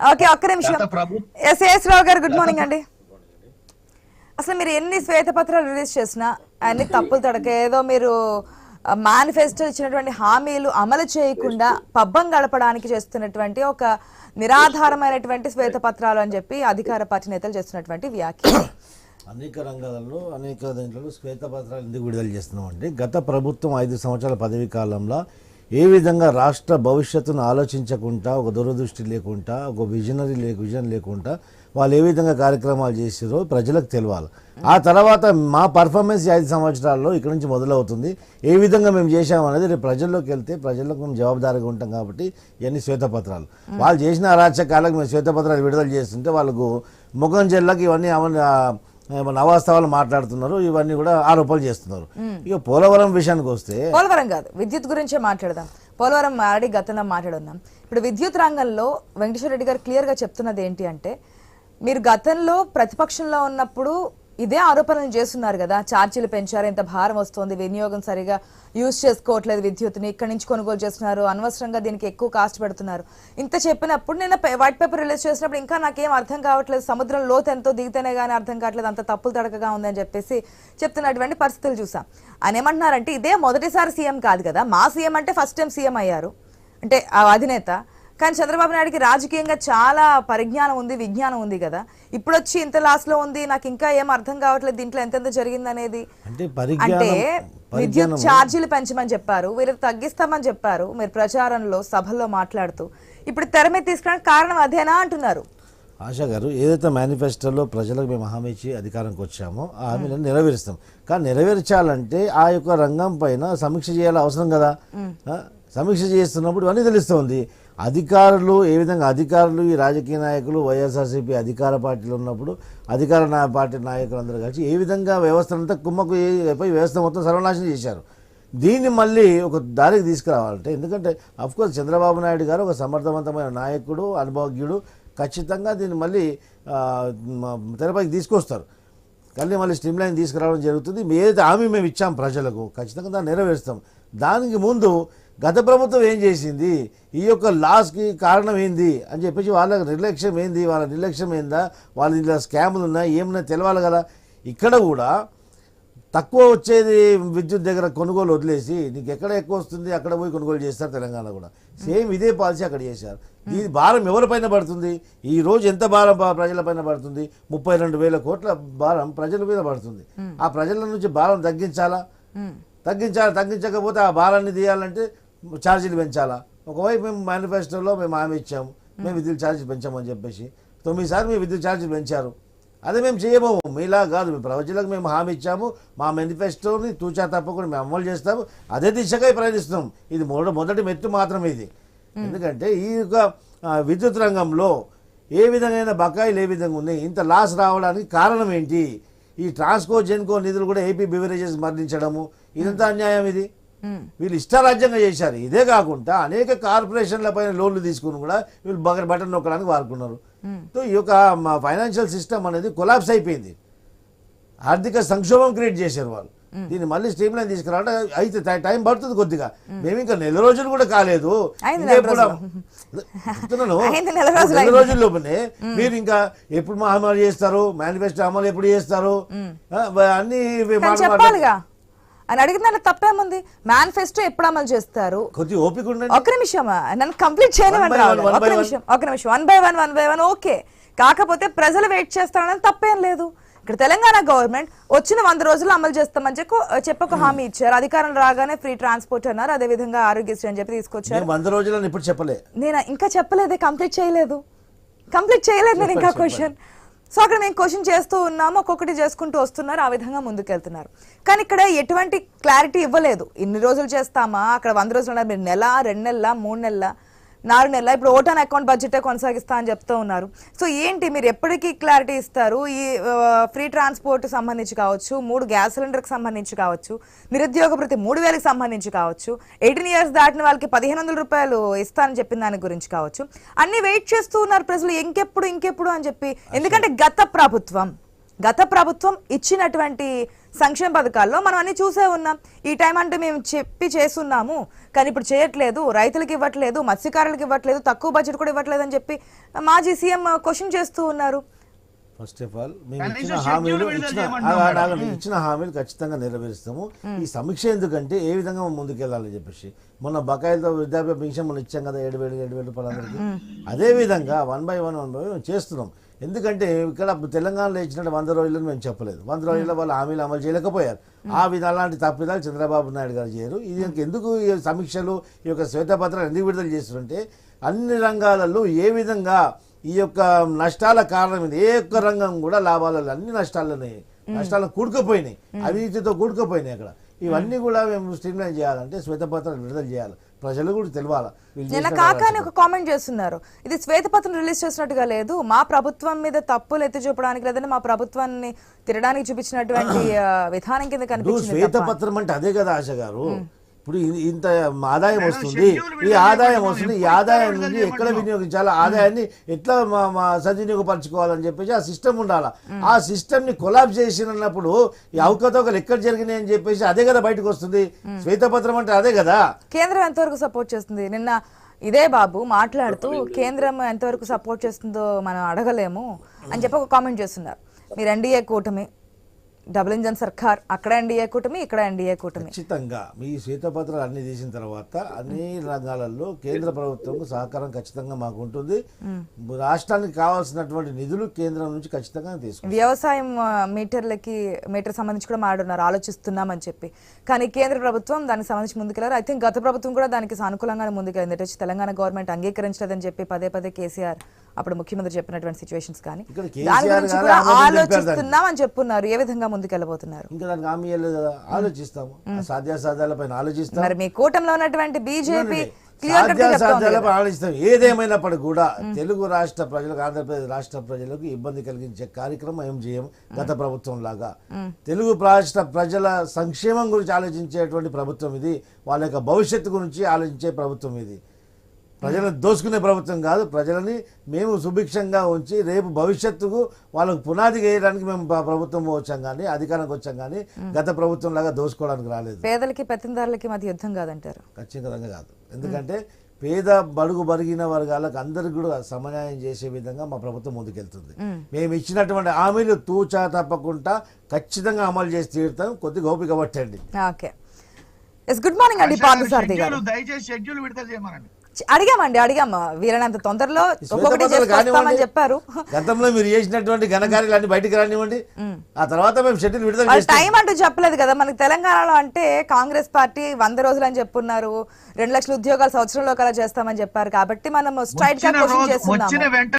Okay ఒక్క నిమిషం. Yes yes రావు గారు గుడ్ మార్నింగ్ అండి. అసలు మీరు ఎన్ని శ్వేతపత్రాలు రిలీజ్ చేసినా అన్ని తప్పులు తడక ఏదో మీరు మేనిఫెస్టో ఇచ్చినటువంటి హామీలు అమలు చేయకుండా పబ్బం గడపడానికి చేస్తున్నటువంటి ఒక నిరాధారమైనటువంటి శ్వేతపత్రాలు అని చెప్పి అధికార పార్టీ నేతలు చేస్తున్నటువంటి వ్యాఖ్యలు. అనేక రంగాలలో అనేక దీంట్లో శ్వేతపత్రాలు ఎందుకు విడుదల చేస్తున్నాం అంటే గత ప్రభుత్వం ఐదు సంవత్సరాల పదవీ కాలంలో ఏ విధంగా రాష్ట్ర భవిష్యత్తును ఆలోచించకుండా ఒక దూరదృష్టి లేకుండా ఒక విజనరీ లే విజన్ లేకుండా వాళ్ళు ఏ విధంగా కార్యక్రమాలు చేసారో ప్రజలకు తెలియాలి ఆ తర్వాత మా పర్ఫార్మెన్స్ ఐదు సంవత్సరాల్లో ఇక్కడ నుంచి మొదలవుతుంది. ఏ విధంగా మేము చేశామనేది రేపు ప్రజల్లోకి వెళ్తే ప్రజలకు మేము జవాబుదారీగా ఉంటాం కాబట్టి ఇవన్నీ శ్వేతపత్రాలు. వాళ్ళు చేసిన అరాచకాలకు మేము శ్వేతపత్రాలు విడుదల చేస్తుంటే వాళ్ళకు ముఖం జిల్లాకి ఇవన్నీ అవన్నీ అవాస్తవాలు మాట్లాడుతున్నారు ఇవన్నీ కూడా ఆరోపణలు చేస్తున్నారు. ఇక పోలవరం విషయానికి వస్తే పోలవరం కాదు విద్యుత్ గురించే మాట్లాడదాం. పోలవరం ఆల్రెడీ గతంలో మాట్లాడున్నాం ఇప్పుడు విద్యుత్ రంగంలో వెంకటేశ్వర రెడ్డి గారు క్లియర్గా చెప్తున్నది ఏంటి అంటే మీరు గతంలో ప్రతిపక్షంలో ఉన్నప్పుడు ఇదే ఆరోపణలు చేస్తున్నారు కదా. ఛార్జీలు పెంచారు ఎంత భారం వస్తుంది వినియోగం సరిగా యూజ్ చేసుకోవట్లేదు విద్యుత్ని ఇక్కడి నుంచి కొనుగోలు చేస్తున్నారు అనవసరంగా దీనికి ఎక్కువ కాస్ట్ పెడుతున్నారు. ఇంత చెప్పినప్పుడు నేను వైట్ పేపర్ రిలీజ్ చేసినప్పుడు ఇంకా నాకేం అర్థం కావట్లేదు. సముద్రం లోతు ఎంతో దిగితేనే కానీ అర్థం కావట్లేదు. అంత తప్పులు తడకగా ఉందని చెప్పేసి చెప్తున్నటువంటి పరిస్థితులు చూసాం. ఆయన ఏమంటున్నారంటే ఇదే మొదటిసారి సీఎం కాదు కదా. మా సీఎం అంటే ఫస్ట్ టైం సీఎం అయ్యారు. అంటే ఆ అధినేత కానీ చంద్రబాబు నాయుడుకి రాజకీయంగా చాలా పరిజ్ఞానం ఉంది విజ్ఞానం ఉంది కదా. ఇప్పుడు వచ్చి ఇంత లాస్లో ఉంది నాకు ఇంకా ఏం అర్థం కావట్లేదు దీంట్లో ఎంతెంత జరిగింది అనేది అంటే విద్యుత్ ఛార్జీలు పెంచమని చెప్పారు వీళ్ళకి తగ్గిస్తామని చెప్పారు మీరు ప్రచారంలో సభల్లో మాట్లాడుతూ. ఇప్పుడు తెర మీద తీసుకురావడానికి కారణం అదేనా అంటున్నారు. ఆశా గారు ఏదైతే మేనిఫెస్టోలో ప్రజలకు మేము హామీ ఇచ్చి అధికారంకి వచ్చామో ఆ హామీలను నెరవేరుస్తాం. కానీ నెరవేర్చాలంటే ఆ యొక్క రంగం పైన సమీక్ష చేయాలి అవసరం కదా. సమీక్ష చేస్తున్నప్పుడు ఇవన్నీ తెలుస్తుంది. అధికారులు ఏ విధంగా అధికారులు ఈ రాజకీయ నాయకులు వైఎస్ఆర్సీపీ అధికార పార్టీలు ఉన్నప్పుడు అధికార పార్టీ నాయకులు అందరూ కలిసి ఏ విధంగా వ్యవస్థ అంతా కుమ్మకు పోయి వ్యవస్థ మొత్తం సర్వనాశనం చేశారు. దీన్ని మళ్ళీ ఒక దారికి తీసుకురావాలంటే ఎందుకంటే అఫ్కోర్స్ చంద్రబాబు నాయుడు గారు ఒక సమర్థవంతమైన నాయకుడు అనుభవజ్ఞుడు ఖచ్చితంగా దీన్ని మళ్ళీ తెరపైకి తీసుకొస్తారు. కానీ మళ్ళీ స్ట్రీమ్ లైన్ తీసుకురావడం జరుగుతుంది. ఏదైతే హామీ మేము ఇచ్చాం ప్రజలకు ఖచ్చితంగా దాన్ని నెరవేరుస్తాం. దానికి ముందు గత ప్రభుత్వం ఏం చేసింది? ఈ యొక్క లాస్కి కారణం ఏంది? అని చెప్పేసి వాళ్ళ నిర్లక్ష్యం ఏంది? వాళ్ళ నిర్లక్ష్యం ఏందా? వాళ్ళ ఇంట్లో స్కాములు ఉన్నాయి ఏమన్నా తెలవాలి కదా? ఇక్కడ కూడా తక్కువ వచ్చేది విద్యుత్ దగ్గర కొనుగోలు వదిలేసి నీకు ఎక్కడ ఎక్కువ వస్తుంది? అక్కడ పోయి కొనుగోలు చేస్తారు తెలంగాణ కూడా. సేమ్ ఇదే పాలసీ అక్కడ చేశారు. దీని భారం ఎవరిపైన పడుతుంది? ఈ రోజు ఎంత భారం ప్రజలపైన పడుతుంది? ముప్పై రెండు వేల కోట్ల భారం ప్రజల మీద పడుతుంది. ఆ ప్రజల నుంచి భారం తగ్గించాలా? తగ్గించాలి తగ్గించకపోతే ఆ భారాన్ని తీయాలంటే ఛార్జీలు పెంచాలా? ఒకవైపు మేము మేనిఫెస్టోలో మేము హామీ ఇచ్చాము మేము. విద్యుత్ ఛార్జీలు పెంచామని చెప్పేసి తొమ్మిది సార్లు మేము విద్యుత్ ఛార్జీలు పెంచారు. అదే మేము చేయబోము మీలా కాదు మీ ప్రజలకు మేము హామీ ఇచ్చాము మా మేనిఫెస్టోని తూచా తప్పకుండా మేము అమలు చేస్తాము అదే దిశగా ప్రయాణిస్తున్నాం. ఇది మొద మొదటి మెట్టు మాత్రమే ఇది. ఎందుకంటే ఈ యొక్క విద్యుత్ రంగంలో ఏ విధమైన బకాయిలు ఏ విధంగా ఉన్నాయి ఇంత లాస్ రావడానికి కారణం ఏంటి? ఈ ట్రాన్స్కో జెన్కో నిధులు కూడా ఏపీ బివరేజెస్ మరణించడము ఇదంతా అన్యాయం ఇది? వీళ్ళు ఇష్టారాజ్యంగా చేశారు. ఇదే కాకుండా అనేక కార్పొరేషన్ల పైన లోన్లు తీసుకుని కూడా వీళ్ళు బగర్ బటన్ నొక్కడానికి వాడుకున్నారు. సో ఈ యొక్క మా ఫైనాన్షియల్ సిస్టమ్ అనేది కొలాప్స్ అయిపోయింది. ఆర్థిక సంక్షోభం క్రియేట్ చేశారు వాళ్ళు. దీన్ని మళ్ళీ స్ట్రీమ్ లైన్ తీసుకురావడం అయితే టై- పడుతుంది కొద్దిగా. మేము. ఇంకా నెల రోజులు కూడా కాలేదు. నెల రోజులు. రోజుల్లోనే మీరు ఇంకా ఎప్పుడు మా అమలు చేస్తారు? మేనిఫెస్టో అమలు ఎప్పుడు చేస్తారు? అన్ని అని అడిగిన దాంట్లో తప్పేముంది? మేనిఫెస్టో ఎప్పుడు అమలు చేస్తారు? ఒక నిమిషం నన్ను కంప్లీట్ చేయనివ్వండి ఒక. నిమిషం ఒక నిమిషం. One by one one by one okay కాకపోతే ప్రజలు వెయిట్ చేస్తారని తప్పేం లేదు. ఇక్కడ తెలంగాణ గవర్నమెంట్ వచ్చిన వంద రోజులు అమలు చేస్తామని చెప్పి చెప్పి ఒక హామీ ఇచ్చారు. అధికారం రాగానే ఫ్రీ ట్రాన్స్పోర్ట్ అన్నారు. అదే విధంగా ఆరోగ్యశ్రీ అని చెప్పి తీసుకొచ్చారు. వంద ఇప్పుడు చెప్పలే. నేను ఇంకా చెప్పలేదే కంప్లీట్ చేయలేదు. కంప్లీట్ చేయలేదు నేను ఇంకా క్వశ్చన్ సో అక్కడ మేము క్వశ్చన్ చేస్తూ ఉన్నాము ఒక్కొక్కటి చేసుకుంటూ వస్తున్నారు ఆ విధంగా ముందుకెళ్తున్నారు. కానీ ఇక్కడ ఎటువంటి క్లారిటీ ఇవ్వలేదు. ఇన్ని రోజులు చేస్తామా? అక్కడ వంద రోజులు ఉన్నారు. మీరు నెల రెండు నెలల మూడు నెలల? నాలుగు నెలల ఇప్పుడు ఓటాన్ అకౌంట్ బడ్జెటే కొనసాగిస్తా అని చెప్తూ ఉన్నారు. సో ఏంటి మీరు ఎప్పటికీ క్లారిటీ ఇస్తారు? ఈ ఫ్రీ ట్రాన్స్పోర్ట్ సంబంధించి కావచ్చు మూడు గ్యాస్ సిలిండర్కి సంబంధించి కావచ్చు నిరుద్యోగ భృతి మూడు వేలకు సంబంధించి కావచ్చు ఎయిటీన్ ఇయర్స్ దాటిన వాళ్ళకి పదిహేను వందల రూపాయలు ఇస్తానని చెప్పిన దాని గురించి కావచ్చు అన్ని వెయిట్ చేస్తూ ఉన్నారు ప్రజలు. ఇంకెప్పుడు ఇంకెప్పుడు అని చెప్పి ఎందుకంటే గత ప్రభుత్వం గత ప్రభుత్వం ఇచ్చినటువంటి సంక్షేమ పథకాల్లో మనం అన్ని చూసే ఉన్నాం. ఈ టైం అంటే మేము చెప్పి చేస్తున్నాము. కానీ ఇప్పుడు చేయట్లేదు. రైతులకు ఇవ్వట్లేదు. మత్స్యకారులకు ఇవ్వట్లేదు. తక్కువ బడ్జెట్ కూడా ఇవ్వట్లేదు అని చెప్పి మాజీ సీఎం క్వశ్చన్ చేస్తూ ఉన్నారు. ఫస్ట్ ఆఫ్ ఆల్ మేము ఇచ్చిన హామీలు ఇచ్చిన. ఇచ్చిన హామీలు ఖచ్చితంగా నెరవేరుస్తాము. ఈ సమీక్ష ఎందుకంటే ఏ విధంగా మనం ముందుకెళ్ళాలని చెప్పేసి. మొన్న బకాయిలతో వృద్ధాప్య పెన్షన్ మనం ఇచ్చాం కదా ఏడు వేలు ఏడు వేలు రూపాయలందరికీ అదే విధంగా one by one one by one చేస్తున్నాం. ఎందుకంటే ఇక్కడ తెలంగాణలో ఇచ్చినట్టు వంద రోజులను మేము చెప్పలేదు. వంద రోజుల్లో వాళ్ళు హామీలు అమలు చేయలేకపోయారు. ఆ విధంగా అలాంటి తప్పిదాలు చంద్రబాబు నాయుడు గారు చేయరు. ఇది ఎందుకు ఈ సమీక్షలు ఈ యొక్క శ్వేతపత్రాలు ఎందుకు విడుదల చేస్తుంటే అన్ని రంగాలలో ఏ విధంగా ఈ యొక్క నష్టాల కారణం ఇది ఏ ఒక్క రంగం కూడా లాభాలలో అన్ని నష్టాలనే నష్టాలను కూడుకుపోయినాయి. అవినీతితో కూడుకుపోయినాయి అక్కడ. ఇవన్నీ కూడా మేము స్ట్రీమ్లైన్ చేయాలంటే శ్వేతపత్రాలు విడుదల చేయాలి. ప్రజలు కూడా తెలియాలి నిన్న చేసిన కాక అని ఒక కామెంట్ చేస్తున్నారు. ఇది శ్వేతపత్రం రిలీజ్ చేసినట్టుగా లేదు. మా ప్రభుత్వం మీద తప్పులు ఎత్తి చూపడానికి లేదని మా ప్రభుత్వాన్ని తిరడానికి చూపించినటువంటి విధానం కింద తప్ప. శ్వేతపత్రం అంటే అదే కదా ఆశ గారు. ఇప్పుడు ఇంత ఆదాయం వస్తుంది. ఈ ఆదాయం. వస్తుంది. ఈ ఆదాయం నుండి ఎక్కడ. వినియోగించాలి? ఆదాయాన్ని ఎట్లా మా మా సద్వినియోగపరచుకోవాలని చెప్పేసి ఆ సిస్టమ్ ఉండాలి? ఆ సిస్టమ్ని కొలాబ్ చేసినప్పుడు ఈ అవకతవకలు ఎక్కడ జరిగినాయి అని చెప్పేసి అదే కదా బయటకు వస్తుంది. శ్వేతపత్రం అంటే అదే కదా? కేంద్రం ఎంతవరకు సపోర్ట్ చేస్తుంది? నిన్న ఇదే బాబు మాట్లాడుతూ కేంద్రం ఎంతవరకు సపోర్ట్ చేస్తుందో మనం అడగలేము అని చెప్పి ఒక కామెంట్ చేస్తున్నారు. మీరు ఎన్డీఏ కూటమి డబుల్ ఇంజన్ సర్కార్ అక్కడ ఎన్డీఏ కూటమి ఇక్కడ ఎన్డీఏ కూటమి. ఖచ్చితంగా. మీ శ్వేతపత్రాలు అన్ని తీసిన తర్వాత అన్ని రంగాలలో కేంద్ర ప్రభుత్వం సహకారం ఖచ్చితంగా మాకు ఉంటుంది రాష్ట్రానికి కావాల్సినటువంటి నిధులు కేంద్రం నుంచి ఖచ్చితంగా తీసుకుంటాం వ్యవసాయం మీటర్లకి మీటర్ సంబంధించి కూడా మాట్లాడున్నారు ఆలోచిస్తున్నామని చెప్పి. కానీ కేంద్ర ప్రభుత్వం దానికి సంబంధించి ముందుకెళ్ళారు. ఐ థింక్ గత ప్రభుత్వం కూడా దానికి సానుకూలంగానే ముందుకెళ్ళింది. తెలంగాణ గవర్నమెంట్ అంగీకరించలేదని చెప్పి పదే పదే కేసీఆర్ అప్పుడు ముఖ్యమంత్రి చెప్పినటువంటి సిచ్యువేషన్స్ కానీ. దాని గురించి గారు కూడా ఆమోదం తెలిపారు ఆలోచిస్తున్నామని చెప్పున్నారు. ఏ విధంగా ముందుకెళ్ళబోతున్నారు? ఇంకా దానికి హామీ ఆలోచిస్తాము. సాధ్యాసాధ్యాలపైన ఆలోచిస్తాం. మరి మీ కూటమిలో ఉన్నటువంటి బీజేపీ కదా. ఆలోచిస్తాం. ఏదేమైనప్పటికీ కూడా తెలుగు రాష్ట్ర ప్రజలకు ఆంధ్రప్రదేశ్ రాష్ట్ర ప్రజలకు ఇబ్బంది కలిగించే కార్యక్రమం ఏం చేయం? గత ప్రభుత్వం లాగా. తెలుగు రాష్ట్ర ప్రజల సంక్షేమం గురించి ఆలోచించేటువంటి ప్రభుత్వం ఇది. వాళ్ళ యొక్క భవిష్యత్తు గురించి ఆలోచించే ప్రభుత్వం ఇది. ప్రజలను దోసుకునే ప్రభుత్వం కాదు ప్రజలని మేము సుభిక్షంగా ఉంచి రేపు భవిష్యత్తుకు వాళ్ళకు పునాది వేయడానికి మేము ప్ర- ప్రభుత్వం వచ్చాం కానీ అధికారానికి వచ్చాం కానీ గత ప్రభుత్వం లాగా దోసుకోవడానికి రాలేదు. పేదలకి పెత్తందారులకి మధ్య యుద్ధం కాదంటారు. ఖచ్చితంగా కాదు. ఎందుకంటే పేద బడుగు బరిగిన వర్గాలకు అందరికి కూడా సమన్యాయం చేసే విధంగా మా ప్రభుత్వం ముందుకెళ్తుంది. మేము. ఇచ్చినటువంటి హామీలు తూచా తప్పకుండా ఖచ్చితంగా అమలు చేసి తీరుతాం. కొద్దిగా ఓపిక పట్టండి. ఓకే. ఎస్ గుడ్ మార్నింగ్ అండి పార్థసారథి గారు. షెడ్యూల్ దయచేసి షెడ్యూల్ విడుదల చేయమనండి. అడిగామండి అడిగాము. వీలైనంత తొందరలో ఒక్కొక్కటి కానివ్వండి. చెప్పారు. గతంలో మీరు చేసినటువంటి ఘనకార్యాలు అన్ని బయటికి రానివ్వండి. ఆ తర్వాత మేము షెడ్యూల్ విడుదల టైం అంటూ చెప్పలేదు కదా. మనకి తెలంగాణలో అంటే కాంగ్రెస్ పార్టీ వంద రోజులు అని చెప్పున్నారు. రెండు లక్షల ఉద్యోగాలు సంవత్సరంలో కలా చేస్తామని చెప్పారు. కాబట్టి మనం స్ట్రైట్గా క్వశ్చన్ వెంటనే